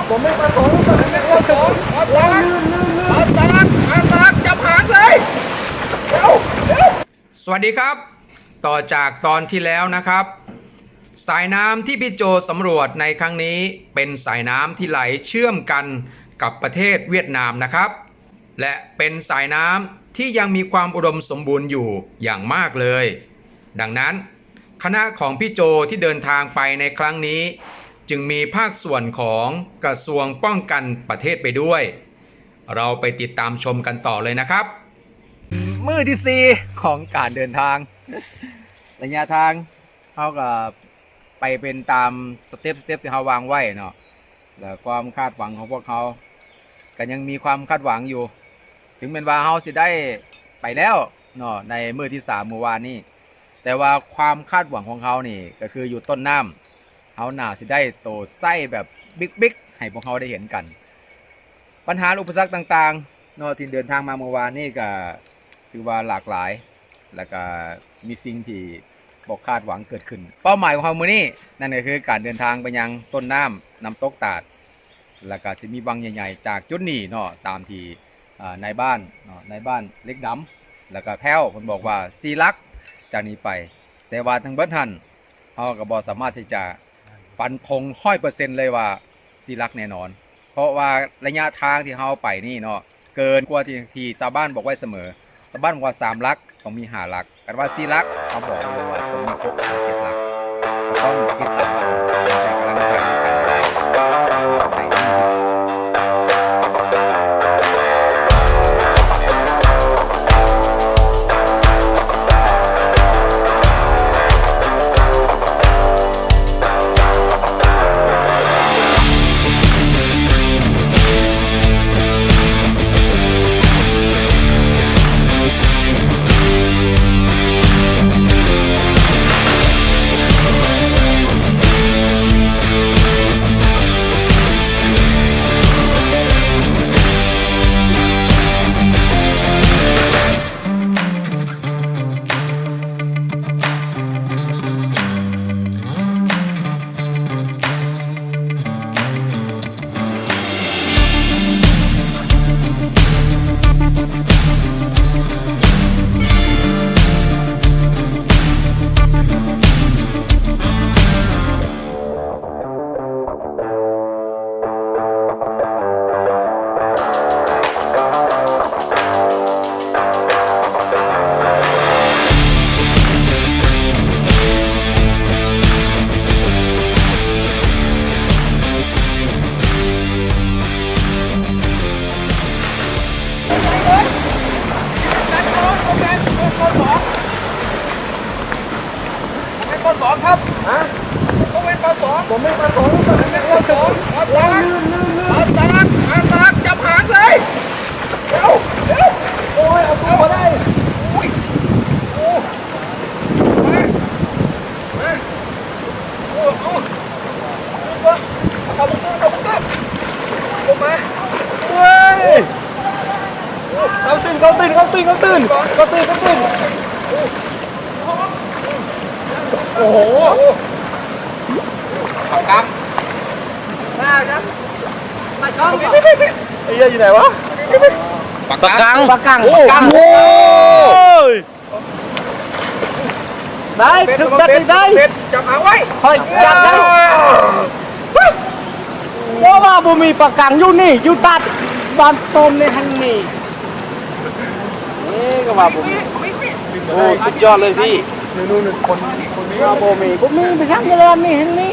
งผมไม่ประสงค์ผมไม่ประสงค์ขอสองขอสองขอสองจับหางเลยเร็วเร็วสวัสดีครับ ต่อจากตอนที่แล้วนะครับ สายน้ำที่พี่โจสำรวจในครั้งนี้เป็นสายน้ำที่ไหลเชื่อมกันกับประเทศเวียดนามนะครับ และเป็นสายน้ำที่ยังมีความอุดมสมบูรณ์อยู่อย่างมากเลย ดังนั้น คณะของพี่โจที่เดินทางไปในครั้งนี้ จึงมีภาคส่วนของกระทรวงป้องกันประเทศไปด้วย เราไปติดตามชมกันต่อเลยนะครับ มือที่สี่ของการเดินทาง ระยะทางเขาก็ไปเป็นตามสเต็ปสเต็ปที่เขาวางไว้เนาะแล้วความคาดหวังของพวกเขาก็ยังมีความคาดหวังอยู่ ถึงเป็นว่าเขาสิได้ไปแล้วเนาะในมือที่สามเมื่อวานนี้แต่ว่าความคาดหวังของเขานี่ก็คืออยู่ต้นน้ำ เขาหนาสิได้โตไส้แบบบิ๊กๆให้พวกเขาได้เห็นกัน ปัญหาอุปสรรคต่างๆเนาที่เดินทางมาเมื่อวานนี่ก็ถือว่าหลากหลาย แล้วก็มีสิ่งที่บอกคาดหวังเกิดขึ้น เป้าหมายของเรามื้อนี้นั่นก็คือการเดินทางไปยังต้นน้ำน้ำตกตาด แล้วก็สิมีบางใหญ่ๆ จากจุดนี้เนาะตามที่อ่านายบ้านเนาะนายบ้านเล็กดำแล้วก็แพ้วเพิ่นบอกว่าสีลักจากนี้ไป แต่ว่าทั้งเบิดทันเฮาก็บ่สามารถที่จะ ฟันธงห้อยเปอร์เซ็นต์เลยว่าสีรักแน่นอน เพราะว่าระยะทางที่เขาไปนี่เนาะเกินกว่าที่ที่ชาวบ้านบอกไว้เสมอชาวบ้านบอกว่าสามลักต้องมีหาลักกันว่าสีรักเขาบอกเลยว่าต้องมีหกถึงเจ็ดลักต้องติดตามชม ผมไม่ประสงค์ผมไม่ประสงค์ขอสองขอสองขอสองจับหางเลยเร็วเร็วโอ้ยเอาตัวมาได้อุ้ยโอ้มามาโอ้โอ้ลงมาเอาลงมาเอาลงมาลงมาเฮ้ยเขาตื่นเขาตื่นเขาตื่นเขาตื่นเขาตื่นเขาตื่นโอ้โห ปากกังมาจังมาช่องไอ้เหี้ยอยู่ไหนวะปากกังปากกังโอ้ปากกังโหได้ถึงจะได้จับหางไว้คอยจับได้เพราะว่าบ่มีปากกังอยู่นี่อยู่ตัดบ้านต้มในทางนี้นี่ก็ว่าบ่มีโอ้สุดยอดเลยพี่ นู่นๆคนคนนี้บ่มีบ่มีไปทางเจริญนี่ทางนี้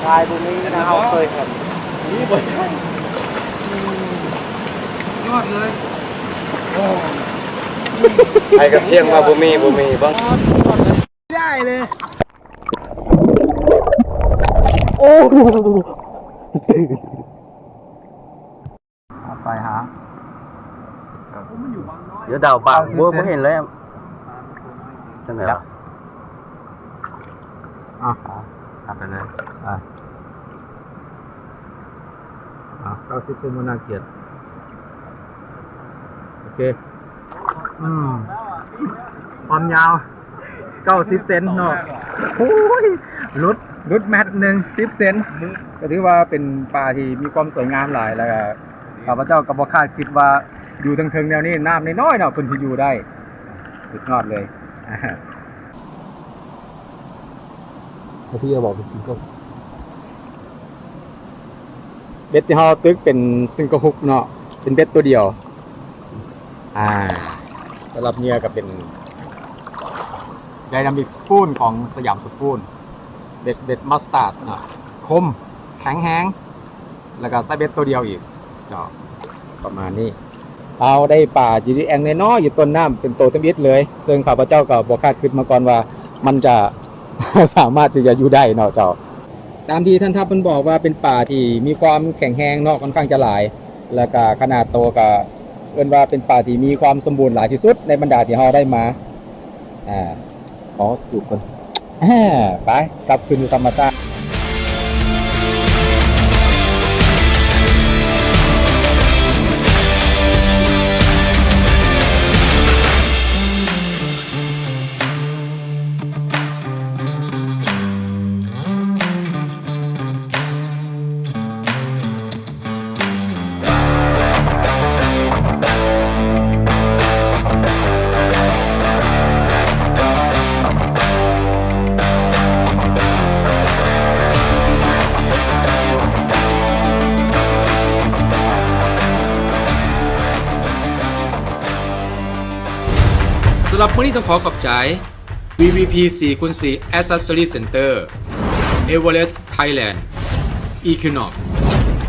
ใช่บ่มีนะเฮาเคยครับนี่บ่ยอดเลยไอ้กระเทียงมาบ่มีบ่มีบ้างได้เลยโอ้ไปหาเดี๋ยวดาวปากบัวไม่เห็นเลย ใช่ไหมล่ะอะตัดไปเลย อะอะเก้าสิบเซนมันน่าเกลียดโอเค อืม ความยาวเก้าสิบเซนเนาะโอ้ยหลุดรุดแมทหนึ่งสิบเซนก็ถือว่าเป็นป่าที่มีความสวยงามหลายแล้วก็ข้าพเจ้าก็บ่คาดคิดว่าอยู่ทางเทิงแนวนี้น้ำน้อยๆเนาะเพิ่นสิอยู่ได้ สุดยอดเลย พี่จะบอกเป็นซิงเกิลเบ็ดที่เราตึกเป็นซิงเกิลฮุกเนาะเป็นเบ็ดตัวเดียว อ่าสำหรับเหยื่อก็เป็นไดนามิกสปูนของสยามสปูนเบ็ดเบ็ดมัสตาร์ดเนาะคม แข็งแห้ง แล้วก็ใส่เบ็ดตัวเดียวอีกจอประมาณนี้ เอาได้ป่าจีดีแองน้อยอยู่ต้นน้ำเป็นโตเต็มอิดเลย ซึ่งข้าพเจ้าก็บอกคาดคิดมาก่อนว่า มันจะสามารถที่จะอยู่ได้เนาะเจ้า ตามที่ท่านทัพมันบอกว่าเป็นป่าที่มีความแข็งแรงเนาะค่อนข้างจะหลาย แล้วก็ขนาดโตก็เอิ้นว่าเป็นป่าที่มีความสมบูรณ์หลายที่สุดในบรรดาที่เราได้มาอ่าขอจูบก่อนไปกลับคืนธรรมชาติ หรับมื้อนี้ต้องขอขอบใจ VVP 4คูณ4 Accessory Center Everest Thailand Equinox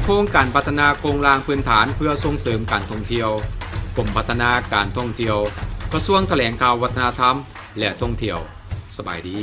โครงการพัฒนาโครงรางพื้นฐานเพื่อส่งเสริมการท่องเที่ยวกรมพัฒนาการท่องเที่ยว กระทรวงแถลงข่าววัฒนธรรม และท่องเที่ยว สบายดี